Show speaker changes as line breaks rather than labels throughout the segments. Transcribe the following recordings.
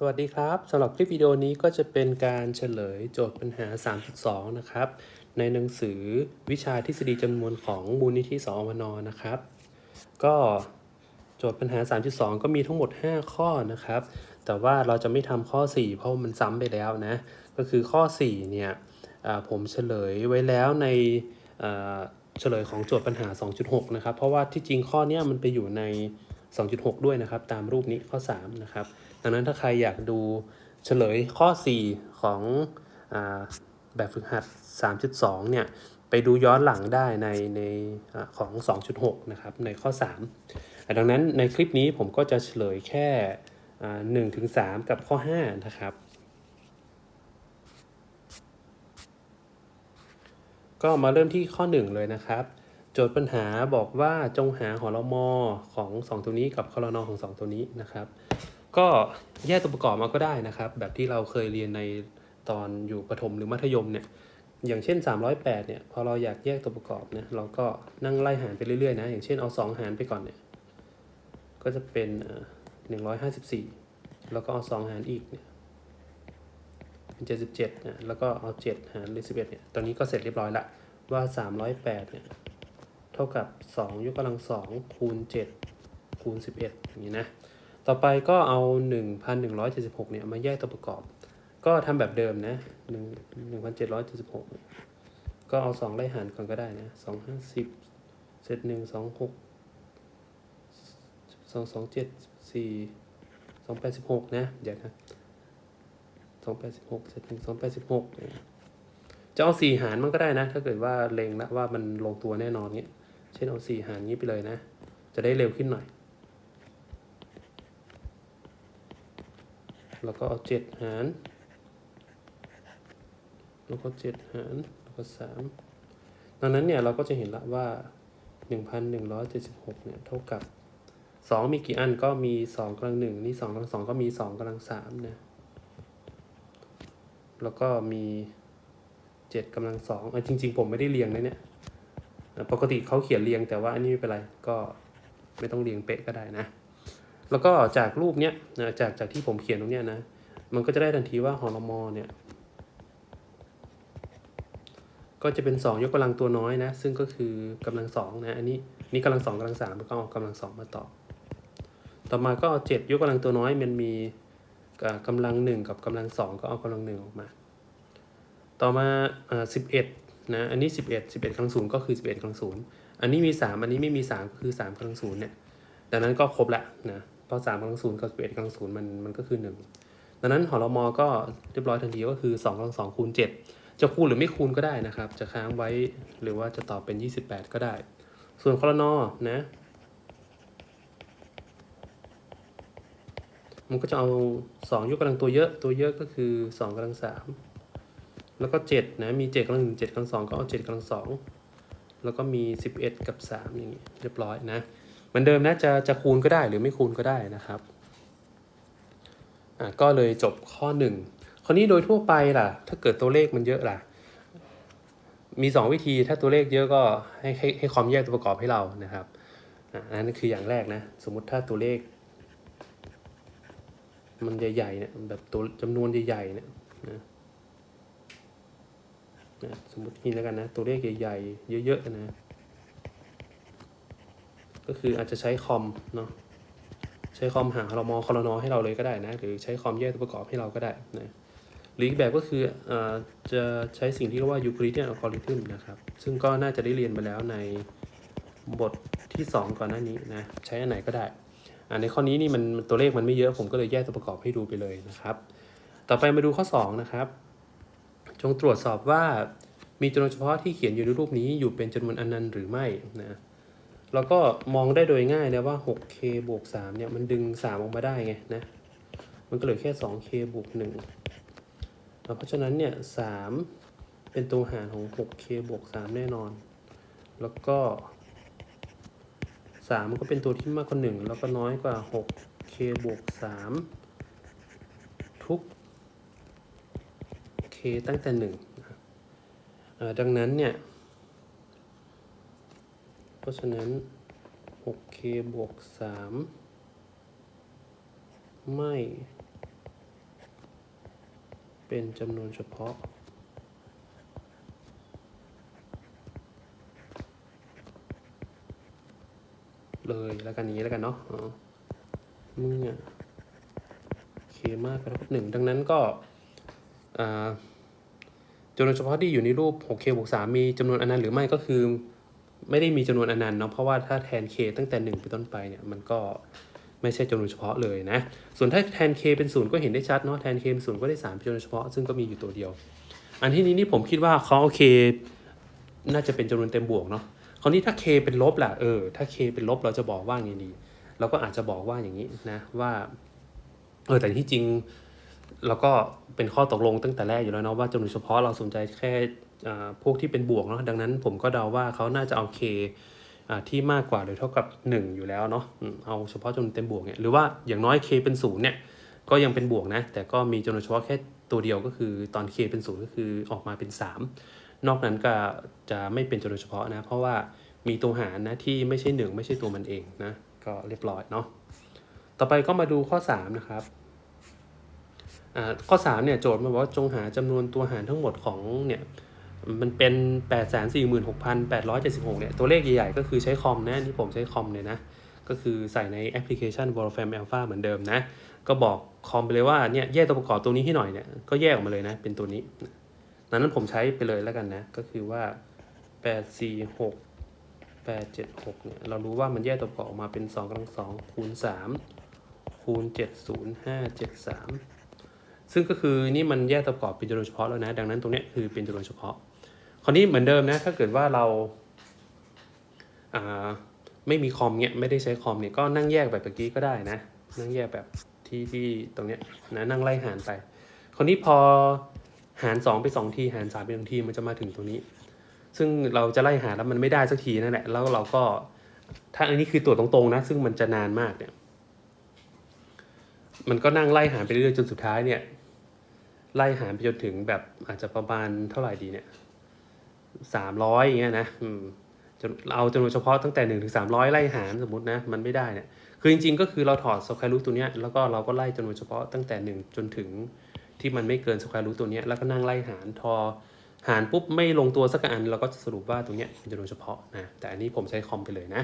สวัสดีครับสำหรับคลิปวิดีโอนี้ก็จะเป็นการเฉลยโจทย์ปัญหา 3.2 นะครับ ในหนังสือวิชาทฤษฎีจำนวนของมูลนิธิสอวนนะครับ ก็โจทย์ปัญหา 3.2 ก็มีทั้งหมด 5 ข้อนะครับ แต่ว่าเราจะไม่ทำข้อ 4 เพราะมันซ้ำไปแล้วนะ ก็คือข้อ 4 เนี่ยผมเฉลยไว้แล้วในเฉลยของโจทย์ปัญหา 2.6 นะครับ เพราะว่าที่จริงข้อนี้มันไปอยู่ใน 2.6 ด้วยนะครับ ตามรูปนี้ข้อ 3 นะครับ ดังนั้นถ้าใครอยากดูเฉลยข้อ 4 ของอแบบฝึกหัด 3.2 เนี่ย ไปดูย้อนหลังได้ในในอของ 2.6 นะครับ ในข้อ 3 ดังนั้นในคลิปนี้ผมก็จะเฉลยแค่1ถึง3กับข้อ 5 นะครับ ก็มาเริ่มที่ข้อ 1 เลยนะครับ โจทย์ปัญหาบอกว่าจงหาหอลมอของ 2 ตัวนี้กับคอรนอของ 2 ตัวนี้นะครับ ก็แยกตัวประกอบมาก็ได้นะครับ แบบที่เราเคยเรียนในตอนอยู่ประถมหรือมัธยมเนี่ยอย่างเช่น 308เนี่ยพอเราอยากแยกตัวประกอบเนี่ยเราก็นั่งไล่หารไปเรื่อยๆนะอย่างเช่นเอา 2 หารไปก่อนเนี่ยก็จะเป็นเอ่อ154 แล้วก็เอา 2 หารอีกเนี่ยเป็น 77นะแล้วก็เอา 7 หารด้วย11เนี่ยตอนนี้ก็เสร็จเรียบร้อยละว่า 308เนี่ยเท่ากับ 2 ยกกำลัง2คูณ7คูณ11อย่างนี้นะ ต่อไปก็เอา 1,176เนี่ยมาแยกตัวประกอบ ก็ทำแบบเดิมนะ1 1,776เนี่ยก็เอา 2 ไล่หารก่อนก็ได้นะ2 50เศษ1 2 6 2 2 7 4 2 86นะ เดี๋ยวนะ2 86เศษ1 2 86เนี่ยจะเอา 4 หารมันก็ได้นะ ถ้าเกิดว่าเล็งแล้วว่ามันลงตัวแน่นอนเงี้ย เช่นเอา 4 หารงี้ไปเลยนะ จะได้เร็วขึ้นหน่อย แล้วก็เอาเจ็ดหาร แล้วก็เจ็ดหาร แล้วก็สามดังนั้นเนี่ยเราก็จะเห็นละว่าหนึ่งพันหนึ่งร้อยเจ็ดสิบหกเนี่ยเท่ากับสองมีกี่อันก็มีสองกำลังหนึ่งนี่สองกำลังสองก็มีสองกำลังสามนะ แล้วก็มีเจ็ดกำลังสองอะจริง ๆ ผมไม่ได้เรียงนะเนี่ยปกติเขาเขียนเรียงแต่ว่าอันนี้ไม่เป็นไร ก็ไม่ต้องเรียงเป๊ะก็ได้นะ แล้วก็จากรูปเนี้ยนะจากจากที่ผมเขียนตรงเนี้ยนะ มันก็จะได้ทันทีว่าหอลมอเนี่ยก็จะเป็น 2 ยกกำลังตัวน้อยนะ ซึ่งก็คือกำลังสองนะอันนี้นี่กำลังสองกำลังสามแล้วก็เอากำลังสองมาต่อ ต่อมาก็เอาเจ็ดยกกำลังตัวน้อยมันมีอ่ากำลังหนึ่งกับกำลังสองก็เอากำลังหนึ่งออกมา ต่อมาอ่าสิบเอ็ดนะอันนี้สิบเอ็ดสิบเอ็ดกำลังศูนย์ก็คือสิบเอ็ดกำลังศูนย์อันนี้มีสามอันนี้ไม่มีสามก็คือสามกำลังศูนย์เนี่ยดังนั้นก็ครบละนะ เพราะสามกำลังศูนย์กับสิบเอ็ดกำลังศูนย์มันมันก็คือหนึ่งดังนั้นหอลมอก็เรียบร้อยทันทีก็คือสองกำลังสองคูณเจ็ดจะคูณหรือไม่คูณก็ได้นะครับ จะค้างไว้หรือว่าจะตอบเป็นยี่สิบแปดก็ได้ ส่วนคอรนอนะมันก็จะเอาสองยกกำลังตัวเยอะ ตัวเยอะก็คือสองกำลังสามแล้วก็เจ็ดนะมีเจ็ดกำลังหนึ่งเจ็ดกำลังสองก็เอาเจ็ดกำลังสองแล้วก็มีสิบเอ็ดกับสามอย่างนี้เรียบร้อยนะ เหมือนเดิมนะจะจะคูณก็ได้หรือไม่คูณก็ได้นะครับอะก็เลยจบข้อหนึ่งคราวนี้โดยทั่วไปล่ะ ถ้าเกิดตัวเลขมันเยอะล่ะ มีสองวิธีถ้าตัวเลขเยอะก็ให้ให้ให้คอมแยกตัวประกอบให้เรานะครับอะอันนั้นคืออย่างแรกนะ สมมุติถ้าตัวเลข มันใหญ่ๆเนี่ยแบบตัวจำนวนใหญ่ๆเนี่ยนะนะสมมตินี้แล้วกันนะ ตัวเลขใหญ่ๆเยอะๆนะ ก็คืออาจจะใช้คอมเนาะใช้คอมหาเรามอคอรนอให้เราเลยก็ได้นะ หรือใช้คอมแยกตัวประกอบให้เราก็ได้นะหรืออีกแบบก็คืออาจะใช้สิ่งที่เรียกว่ายูคลิดเนียนอัลกอริทึมนะครับ ซึ่งก็น่าจะได้เรียนไปแล้วในบทที่ 2 ก่อนหน้านี้นะ ใช้อันไหนก็ได้อ่าในข้อนี้นี่มันตัวเลขมันไม่เยอะผมก็เลยแยกตัวประกอบให้ดูไปเลยนะครับ ต่อไปมาดูข้อ 2 นะครับ จงตรวจสอบว่ามีจำนวนเฉพาะที่เขียนอยู่ในรูปนี้อยู่เป็นจำนวนอนันต์หรือไม่นะ เราก็มองได้โดยง่ายเลยว่า 6k บวก3เนี่ยมันดึง 3 ออกมาได้ไงนะ มันก็เหลือแค่ 2k บวก1แล้วเพราะฉะนั้นเนี่ย 3 เป็นตัวหารของ 6k บวก3แน่นอน แล้วก็สามมันก็เป็นตัวที่มากกว่าหนึ่งแล้วก็น้อยกว่าหก k บวกสามทุก k ตั้งแต่หนึ่งนะครับอ่าดังนั้นเนี่ย ราะฉะนั้น 6k บวกสามไม่ เป็นจำนวนเฉพาะ เลยแล้วกันนี้แล้วกันเนาะเมื่อเคมากกว่าเท่ากับหนึ่งดังนั้นก็จำนวนเฉพาะที่อยู่ในรูป 6k บวก 3 มีจำนวนอนันต์หรือไม่ก็คือ ไม่ได้มีจำนวนอนันต์เนาะเพราะว่าถ้าแทน k ตั้งแต่1เป็นต้นไปเนี่ยมันก็ไม่ใช่จำนวนเฉพาะเลยนะ ส่วนถ้าแทน k เป็นศูนย์ก็เห็นได้ชัดเนาะแทน k เป็นศูนย์ก็ได้3เป็นจำนวนเฉพาะ ซึ่งก็มีอยู่ตัวเดียว อันที่นี้นี่ผมคิดว่าเขาโอเค น่าจะเป็นจำนวนเต็มบวกเนาะคราวนี้ถ้า k เป็นลบล่ะเออถ้า k เป็นลบเราจะบอกว่าไงดีเราก็อาจจะบอกว่าอย่างนี้นะว่าเออแต่ที่จริงเราก็เป็นข้อตกลงตั้งแต่แรกอยู่แล้วเนาะว่าจำนวนเฉพาะเราสนใจแค่ พวกที่เป็นบวกเนาะดังนั้นผมก็เดาว่าเขาน่าจะเอา k ที่มากกว่าหรือเท่ากับ 1 อยู่แล้วเนาะเอาเฉพาะจำนวนเต็มบวกเนี่ยหรือว่าอย่างน้อย k เป็นศูนย์เนี่ยก็ยังเป็นบวกนะแต่ก็มีจำนวนเฉพาะแค่ตัวเดียวก็คือตอน k เป็นศูนย์ก็คือออกมาเป็น 3 นอกนั้นก็จะไม่เป็นจำนวนเฉพาะนะเพราะว่ามีตัวหารนะที่ไม่ใช่หนึ่งไม่ใช่ตัวมันเองนะก็เรียบร้อยเนาะต่อไปก็มาดูข้อ 3 นะครับข้อ3เนี่ยโจทย์มาบอกว่าจงหาจำนวนตัวหารทั้งหมดของเนี่ย มันเป็น 8 4 6 8 7 6เนี่ย ตัวเลขใหญ่ๆ ก็คือใช้คอมนะ นี่ผมใช้คอมเลยนะ ก็คือใส่ในแอปพลิเคชัน Wolfram Alpha เหมือนเดิมนะ ก็บอกคอมไปเลยว่าเนี่ยแยกตัวประกอบตัวนี้ให้หน่อยเนี่ย ก็แยกออกมาเลยนะ เป็นตัวนี้ดังนั้นผมใช้ไปเลยแล้วกันนะ ก็คือว่า 8 4 6 8 7 6เนี่ย เรารู้ว่ามันแยกตัวประกอบออกมาเป็น2กำลัง2คูณ3คูณ7 0 5 7 3ซึ่งก็คือนี่มันแยกตัวประกอบเป็นจำนวนเฉพาะแล้วนะ ดังนั้นตรงเนี้ยคือเป็นจำนวนเฉพาะ คราวนี้เหมือนเดิมนะ ถ้าเกิดว่าเราไม่มีคอมเนี่ยไม่ได้ใช้คอมเนี่ยก็นั่งแยกแบบเมื่อกี้ก็ได้นะ นั่งแยกแบบที่ที่ตรงเนี้ยนะนั่งไล่หารไป คราวนี้พอหารสองไปสองทีหารสามไปหนึ่งทีมันจะมาถึงตรงนี้ ซึ่งเราจะไล่หารแล้วมันไม่ได้สักทีนั่นแหละแล้วเราก็ถ้าอันนี้คือตัวตรงๆนะ ซึ่งมันจะนานมากเนี่ย มันก็นั่งไล่หารไปเรื่อยๆจนสุดท้ายเนี่ย ไล่หารไปจนถึงแบบอาจจะประมาณเท่าไหร่ดีเนี่ย สามร้อยอย่างเงี้ยนะจนเอาจำนวนเฉพาะตั้งแต่หนึ่งถึงสามร้อยไล่หารสมมตินะ มันไม่ได้เนี่ยคือจริงๆ ก็คือเราถอดสแควร์รูทตัวเนี้ยแล้วก็เราก็ไล่จำนวนเฉพาะตั้งแต่หนึ่งจนถึงที่มันไม่เกินสแควร์รูทตัวเนี้ยแล้วก็นั่งไล่หารทอหารปุ๊บไม่ลงตัวสักอัน เราก็จะสรุปว่าตรงเนี้ยเป็นจำนวนเฉพาะนะแต่อันนี้ผมใช้คอมไปเลยนะ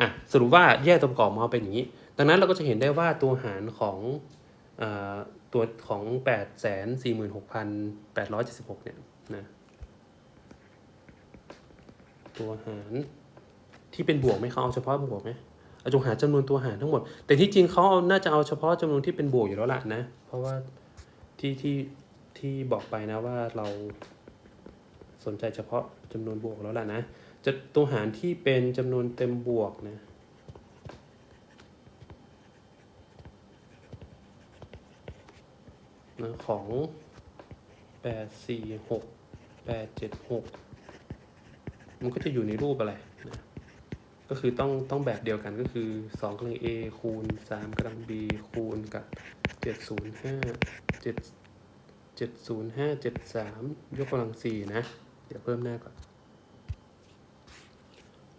อะสรุปว่าแยกตัวประกอบมาเป็นอย่างนี้ ดังนั้นเราก็จะเห็นได้ว่าตัวหารของอ่าตัวของ 8 4 6 8 7 6เนี่ยนะ ตัวหารที่เป็นบวกไหมเขาเอาเฉพาะบวกไหมเอาจงหาจำนวนตัวหารทั้งหมด แต่ที่จริงเขาเอาน่าจะเอาเฉพาะจำนวนที่เป็นบวกอยู่แล้วล่ะนะ เพราะว่าที่ที่ที่บอกไปนะว่าเราสนใจเฉพาะจำนวนบวกแล้วล่ะนะ จะตัวหารที่เป็นจำนวนเต็มบวกนะนะของแปดสี่หกแปดเจ็ดหก มันก็จะอยู่ในรูปอะไรนะก็คือต้องต้องแบบเดียวกันก็คือสองกำลัง a คูณสามกำลัง b คูณกับเจ็ดศูนย์ห้าเจ็ดเจ็ดศูนย์ห้าเจ็ดสามยกกำลังสี่นะ เดี๋ยวเพิ่มหน้าก่อน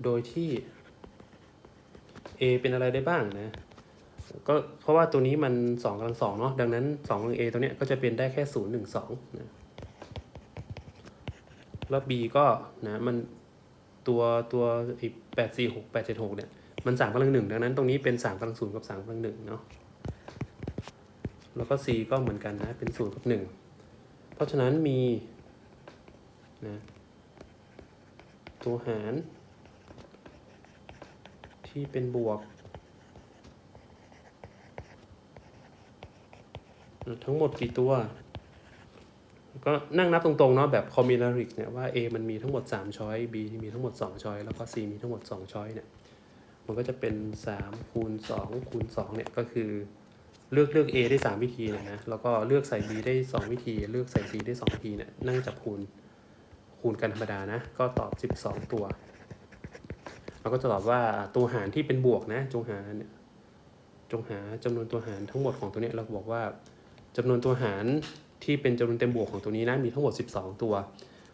โดยที่ a เป็นอะไรได้บ้างนะก็เพราะว่าตัวนี้มัน2กำลังสองเนาะดังนั้น2กำลัง a ตัวเนี้ยก็จะเป็นได้แค่ 0 1 2นะแล้ว b ก็นะมัน ตัวตัวไอ้แปดสี่หกแปดเจ็ดหกเนี่ย มัน3กำลังหนึ่งดังนั้นตรงนี้เป็น3กำลังศูนย์กับ3กำลังหนึ่งเนาะแล้วก็ c ก็เหมือนกันนะ เป็น0กับ1เพราะฉะนั้นมีนะตัวหาร ที่เป็นบวก ทั้งหมดกี่ตัว ก็นั่งนับตรงๆเนาะแบบ combinaric เนี่ยว่า A มันมีทั้งหมด3ช้อย B มีทั้งหมด2ช้อยแล้วก็ C มีทั้งหมด2ช้อยเนี่ยมันก็จะเป็น3คูณ2คูณ2เนี่ยก็คือเลือกเลือก A ได้ 3 วิธีนี่ยนะแล้วก็เลือกใส่ B ได้ 2 วิธี เลือกใส่ C ได้ 2 วิธีเนี่ยนั่งจับคูณคูณกันธรรมดานะ ก็ตอบ 12 ตัวเราก็จะตอบว่าตัวหารที่เป็นบวกนะจงหาเนี่ยจงหาจำนวนตัวหารทั้งหมดของตัวเนี้ยเราบอกว่าจำนวนตัวหาร ที่เป็นจำนวนเต็มบวกของตัวนี้นะมีทั้งหมด 12 ตัว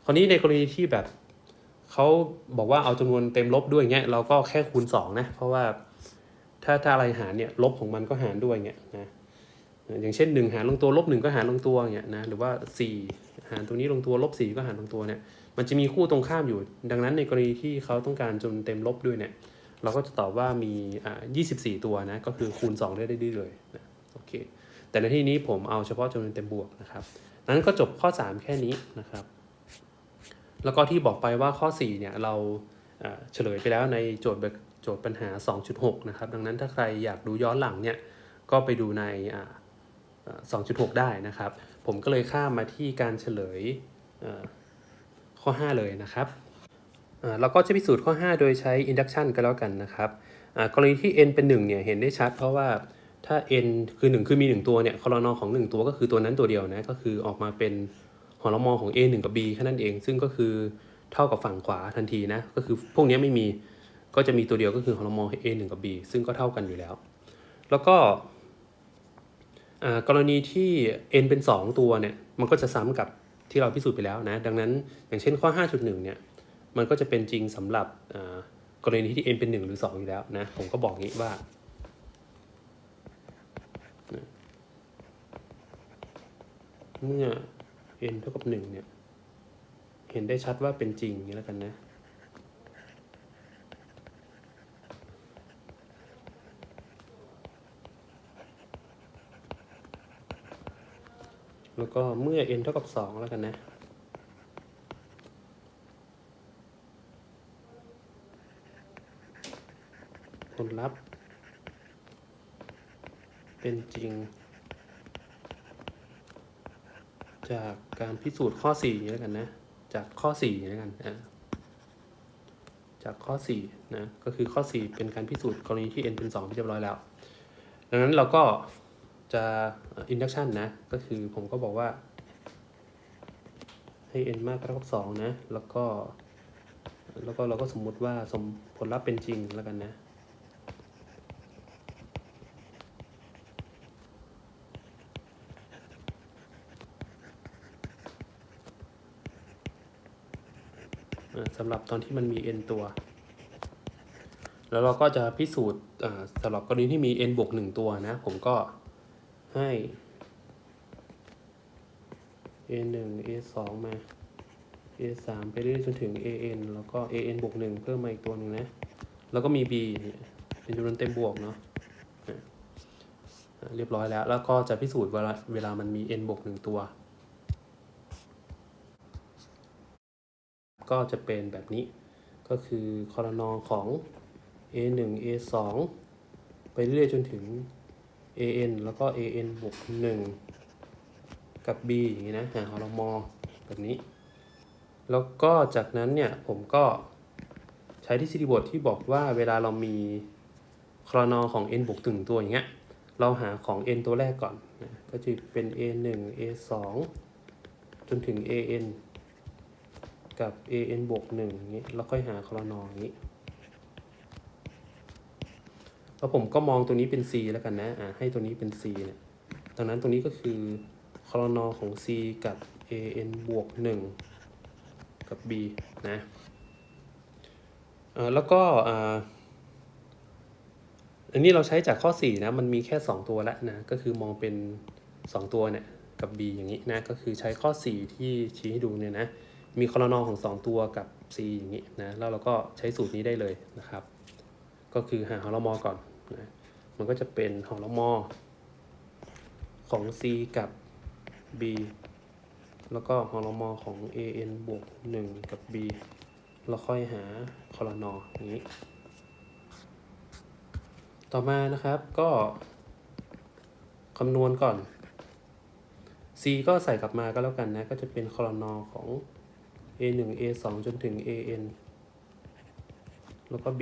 คราวนี้ในกรณีที่แบบเขาบอกว่าเอาจำนวนเต็มลบด้วยเงี้ยเราก็แค่คูณ2นะเพราะว่าถ้าถ้าอะไรหารเนี่ยลบของมันก็หารด้วยเงี้ยนะอย่างเช่น 1 หารลงตัวลบ1ก็หารลงตัวเงี้ยนะหรือว่า 4 หารตรงนี้ลงตัวลบ4ก็หารลงตัวเนี่ยมันจะมีคู่ตรงข้ามอยู่ ดังนั้นในกรณีที่เขาต้องการจนเต็มลบด้วยเนี่ยเราก็จะตอบว่ามีอ่า24 ตัวนะก็คือคูณ 2 ได้ได้เลยนะ แต่ในที่นี้ผมเอาเฉพาะจำนวนเต็มบวกนะครับนั้นก็จบข้อ 3 แค่นี้นะครับ แล้วก็ที่บอกไปว่าข้อ 4 เนี่ยเราเฉลยไปแล้วในโจทย์โจทย์ปัญหา 2.6 นะครับ ดังนั้นถ้าใครอยากดูย้อนหลังเนี่ยก็ไปดูในอ่าอ่า2.6 ได้นะครับ ผมก็เลยข้ามมาที่การเฉลยข้อ 5 เลยนะครับเราก็จะพิสูจน์ข้อ 5 โดยใช้ induction ก็แล้วกันนะครับกรณีที่ n เป็น 1 เนี่ยเห็นได้ชัดเพราะว่า ถ้า n คือ 1 คือมี 1 ตัวเนี่ยคอรนอของ 1 ตัวก็คือตัวนั้นตัวเดียวนะ ก็คือออกมาเป็นหอลมอของ a 1 กับ b แค่นั้นเอง ซึ่งก็คือเท่ากับฝั่งขวาทันทีนะ ก็คือพวกนี้ไม่มี ก็จะมีตัวเดียวก็คือฮอร์โมน A 1 กับ B ซึ่งก็เท่ากันอยู่แล้ว แล้วก็อ่ากรณีที่ n เป็น 2 ตัวเนี่ย มันก็จะซ้ำกับที่เราพิสูจน์ไปแล้วนะ ดังนั้นอย่างเช่นข้อ 5.1 เนี่ย มันก็จะเป็นจริงสำหรับอ่ากรณีที่ n เป็น 1 หรือ 2 อยู่แล้วนะ ผมก็บอกงี้ว่า เมื่อ n เท่ากับ1เนี่ย เห็นได้ชัดว่าเป็นจริงอย่างนี้แล้วกันนะ แล้วก็เมื่อ n เท่ากับ2แล้วกันนะผลลัพธ์เป็นจริง จากการพิสูจน์ข้อ4นี้แล้วกันนะ จากข้อ4นี้แล้วกันอะจากข้อ4นะก็คือข้อ 4 เป็นการพิสูจน์กรณีที่ n เป็น2ที่เรียบร้อยแล้ว ดังนั้นเราก็จะ induction นะ ก็คือผมก็บอกว่า ให้ n มากกว่าเท่ากับ2นะ แล้วก็ แล้วก็เราก็สมมุติว่าสมผลลัพธ์เป็นจริงแล้วกันนะ สำหรับตอนที่มันมี n ตัว แล้วเราก็จะพิสูจน์สำหรับกรณีที่มี n บวก1ตัวนะ ผมก็ให้ a 1 a 2มา a 3ไปเรื่อยจนถึง a n แล้วก็ a n บวก1เพิ่มมาอีกตัวหนึ่งนะ แล้วก็มี b เป็นจำนวนเต็มบวกเนาะอะอะเรียบร้อยแล้ว แล้วก็จะพิสูจน์เวลาเวลามันมี n บวก1ตัว ก็จะเป็นแบบนี้ ก็คือคอรนอของ a 1 a 2 ไปเรื่อยๆจนถึง a n แล้วก็ a n บวก1กับ b อย่างนี้นะหาฮอรมนแบบนี้ แล้วก็จากนั้นเนี่ยผมก็ใช้ทฤษฎีบทที่บอกว่าเวลาเรามีคอรนอของ n บวก1ตัวอย่างเงี้ย เราหาของ n ตัวแรกก่อนนะก็จะเป็น a 1 a 2จนถึง a n กับ a n บวก1อย่างนี้แล้วค่อยหาคอรนอย่างนี้ แล้วผมก็มองตัวนี้เป็น c แล้วกันนะอ่าให้ตัวนี้เป็น c เนี่ยดังนั้นตรงนี้ก็คือคอรนอของ c กับ a n บวก1กับ b นะเอ่อแล้วก็อ่าอันนี้เราใช้จากข้อ 4 นะ มันมีแค่ 2 ตัวแล้วนะ ก็คือมองเป็น 2 ตัวเนี่ย กับ b อย่างนี้นะ ก็คือใช้ข้อ 4 ที่ชี้ให้ดูเนี่ยนะ มีคอรนอของ 2 ตัวกับ c อย่างนี้นะแล้วเราก็ใช้สูตรนี้ได้เลยนะครับ ก็คือหาฮอร์โมนก่อนนะมันก็จะเป็นฮอร์โมนของ c กับ b แล้วก็ฮอร์โมนของ a n บวก 1 กับ b แล้วค่อยหาคอรนออย่างนี้ ต่อมานะครับก็คำนวณก่อน c ก็ใส่กลับมาก็แล้วกันนะ ก็จะเป็นคอรนอของ a 1 a 2 จนถึง a n แล้วก็ b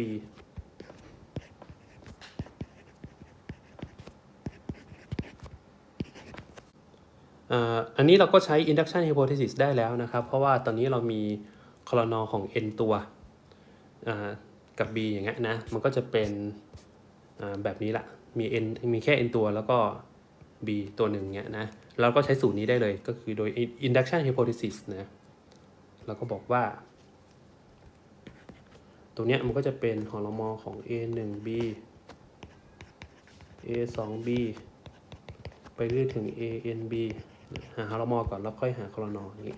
อันนี้เราก็ใช้ induction hypothesis ได้แล้วนะครับ เพราะว่าตอนนี้เรามีคอนอของ n ตัวกับ b อย่างเงี้ยนะ มันก็จะเป็นแบบนี้ละมี n มีแค่ n ตัวแล้วก็ b ตัวหนึ่งเงี้ยนะ เราก็ใช้สูตรนี้ได้เลยก็คือโดย induction hypothesis นะ เราก็บอกว่า ตรงเนี้ยมันก็จะเป็นฮอร์โมนของ a 1 b a 2 b ไปเรื่อยถึง a n b หาฮารมอก่อนแล้วค่อยหาคอนออย่างนี้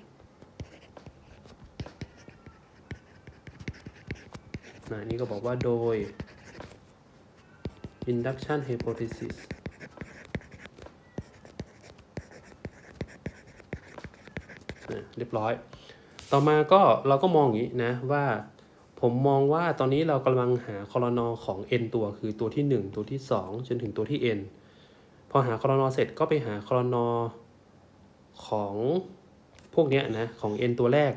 นะนี่ก็บอกว่าโดย induction hypothesis เรียบร้อย ต่อมาก็เราก็มองอย่างนี้นะว่าผมมองว่าตอนนี้เรากำลังหาคอรนอของ n ตัวคือตัวที่ 1 ตัวที่ 2 จนถึงตัวที่ n พอหาคอรนอเสร็จก็ไปหาคอรนอของพวกเนี้ยนะของ n ตัวแรก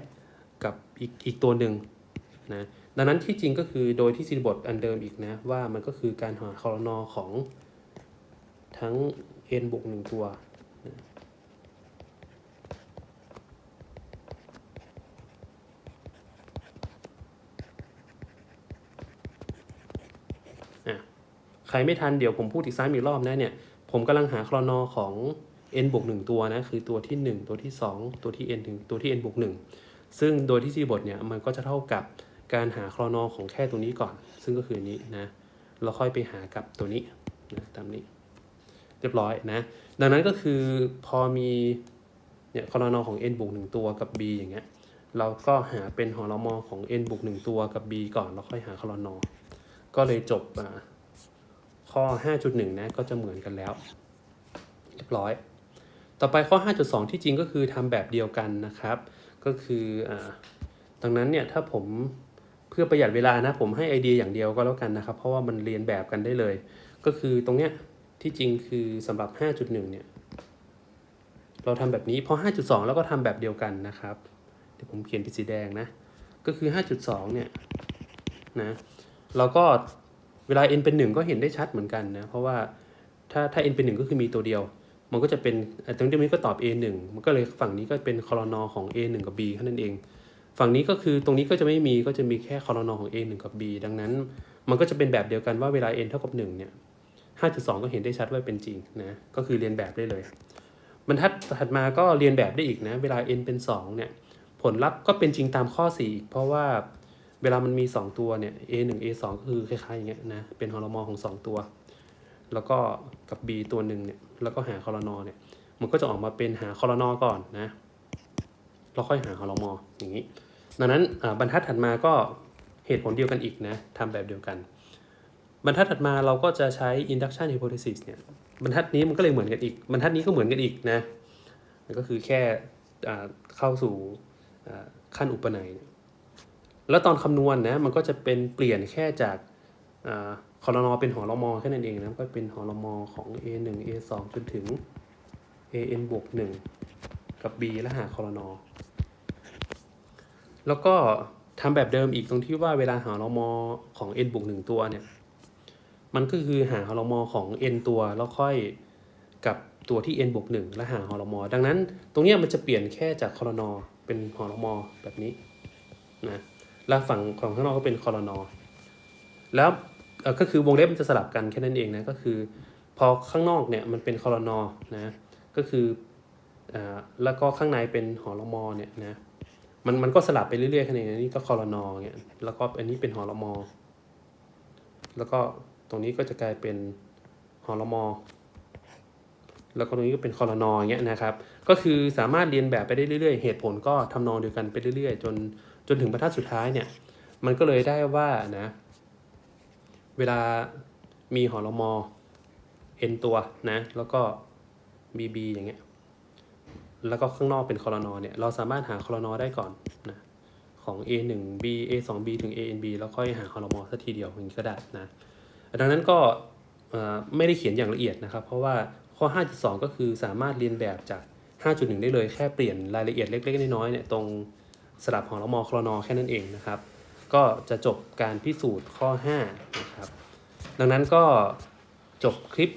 กับอีกอีกตัวหนึ่งนะดังนั้นที่จริงก็คือโดยที่สิริบทอันเดิมอีกนะว่ามันก็คือการหาคอรนอของทั้ง n บวกหนึ่งตัว ใครไม่ทันเดี๋ยวผมพูดอีกซ้ำอีกรอบนะเนี่ย ผมกำลังหาคลอนอของ n บวกหนึ่งตัวนะ คือตัวที่ 1 ตัวที่ 2 ตัวที่ n ถึงตัวที่ n บวกหนึ่งซึ่งโดยที่ซีบทเนี่ยมันก็จะเท่ากับการหาคลอนอของแค่ตัวนี้ก่อน ซึ่งก็คือนี้นะเราค่อยไปหากับตัวนี้นะตามนี้ เรียบร้อยนะ ดังนั้นก็คือพอมีเนี่ยคลอนอของ n บวกหนึ่งตัวกับ b อย่างเงี้ยเราก็หาเป็นหอลมอของ n บวกหนึ่งตัวกับ b ก่อนแล้วค่อยหาคลอนอก็เลยจบอ่า ข้อ 5.1 นะก็จะเหมือนกันแล้ว เรียบร้อย ต่อไปข้อ 5.2 ที่จริงก็คือทำแบบเดียวกันนะครับ ก็คืออดังนั้นเนี่ยถ้าผมเพื่อประหยัดเวลานะผมให้ไอเดียอย่างเดียวก็แล้วกันนะครับ เพราะว่ามันเรียนแบบกันได้เลย ก็คือตรงเนี้ยที่จริงคือสำหรับ 5.1 เนี่ย เราทำแบบนี้พอ 5.2 แล้วก็ทำแบบเดียวกันนะครับเดี๋ยวผมเขียนเป็นสีแดงนะ ก็คือ 5.2 เนี่ยนะเราก็ วลา n เป็น 1 ก็เห็นได้ชัดเหมือนกันนะเพราะว่าถ้าถ้า n เป็น 1 ก็คือมีตัวเดียว มันก็จะเป็นตรงนี้ก็ตอบ a 1มันก็เลยฝั่งนี้ก็เป็นคอรนอของ a 1กับ b แค่นั้นเอง ฝั่งนี้ก็คือตรงนี้ก็จะไม่มีก็จะมีแค่คอรนอของ a 1กับ b ดังนั้น มันก็จะเป็นแบบเดียวกันว่าเวลา n เท่ากับ1เนี่ย5.2 ก็เห็นได้ชัดว่าเป็นจริงนะก็คือเรียนแบบได้เลยบรรทัดถัดมาก็เรียนแบบได้อีกนะเวลา n เป็น2เนี่ยผลลัพธ์ก็เป็นจริงตามข้อ4อีกเพราะว่า เวลามันมี 2 ตัวเนี่ย a 1 a 2ก็คือคล้ายๆอย่างเงี้ยนะ เป็นฮอร์โมนของ 2 ตัว แล้วก็กับ b ตัวหนึ่งเนี่ย แล้วก็หาคอรนอเนี่ย มันก็จะออกมาเป็นหาคอรนอก่อนนะแล้วค่อยหาฮอร์โมนอย่างนี้ ดังนั้นบรรทัดถัดมาก็เหตุผลเดียวกันอีกนะทำแบบเดียวกัน บรรทัดถัดมาเราก็จะใช้ induction hypothesis เนี่ย บรรทัดนี้มันก็เลยเหมือนกันอีก บรรทัดนี้ก็เหมือนกันอีกนะมันก็คือแค่เข้าสู่ขั้นอุปนัยเนี่ย แล้วตอนคำนวณนะมันก็จะเป็นเปลี่ยนแค่จากอคอรนอเป็นหอรมอแค่นั้นเองนะก็เป็นหอรมอของ a 1 a 2จนถึง a n บวก1กับ b และหาคอรนอแล้วก็ทำแบบเดิมอีกตรงที่ว่าเวลาหารมอของ n บวก1ตัวเนี่ย มันก็คือหาหอรมอของ n ตัวแล้วค่อยกับตัวที่ n บวก1และหาหอรมอดังนั้น ตรงนี้มันจะเปลี่ยนแค่จากคอรนอเป็นหอรมอแบบนี้นะ แล้วฝั่งของข้างนอกก็เป็นคอรนอแล้วก็คือวงเล็บมันจะสลับกันแค่นั้นเองนะก็คือ พอข้างนอกเนี่ยมันเป็นคอรนอนะก็คืออ่าแล้วก็ข้างในเป็นหอรมอเนี่ยนะมันมันก็สลับไปเรื่อยๆแค่นั้นเองนี่ก็คอรนอเนี่ยแล้วก็อันนี้เป็นหอรมอแล้วก็ตรงนี้ก็จะกลายเป็นหอรมอแล้วก็ตรงนี้ก็เป็นคอรนออย่างเงี้ยนะครับ ก็คือสามารถเรียนแบบไปได้เรื่อยๆ เหตุผลก็ทำนองเดียวกันไปเรื่อยๆ จน จนถึงบรรทัดสุดท้ายเนี่ย มันก็เลยได้ว่านะ เวลามีหอรมอ n ตัวนะ แล้วก็ bb อย่างเงี้ย แล้วก็ข้างนอกเป็นคอรนอเนี่ย เราสามารถหาคอรนอได้ก่อนนะ ของ a 1 b a 2 b ถึง a n b แล้วค่อยหาคอรมอสักทีเดียวอย่างนี้ก็ได้นะ ดังนั้นก็ไม่ได้เขียนอย่างละเอียดนะครับ เพราะว่าข้อ 5.2 ก็คือสามารถเรียนแบบจาก 5.1 ได้เลย แค่เปลี่ยนรายละเอียดเล็ก ๆ น้อยๆเนี่ยตรง สลับของละมอคลอนอแค่นั้นเองนะครับ ก็จะจบการพิสูจน์ข้อ5นะครับดังนั้นก็จบคลิป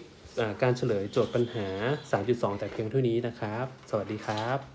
การเฉลยโจทย์ปัญหา 3.2 แต่เพียงเท่านี้นะครับ สวัสดีครับ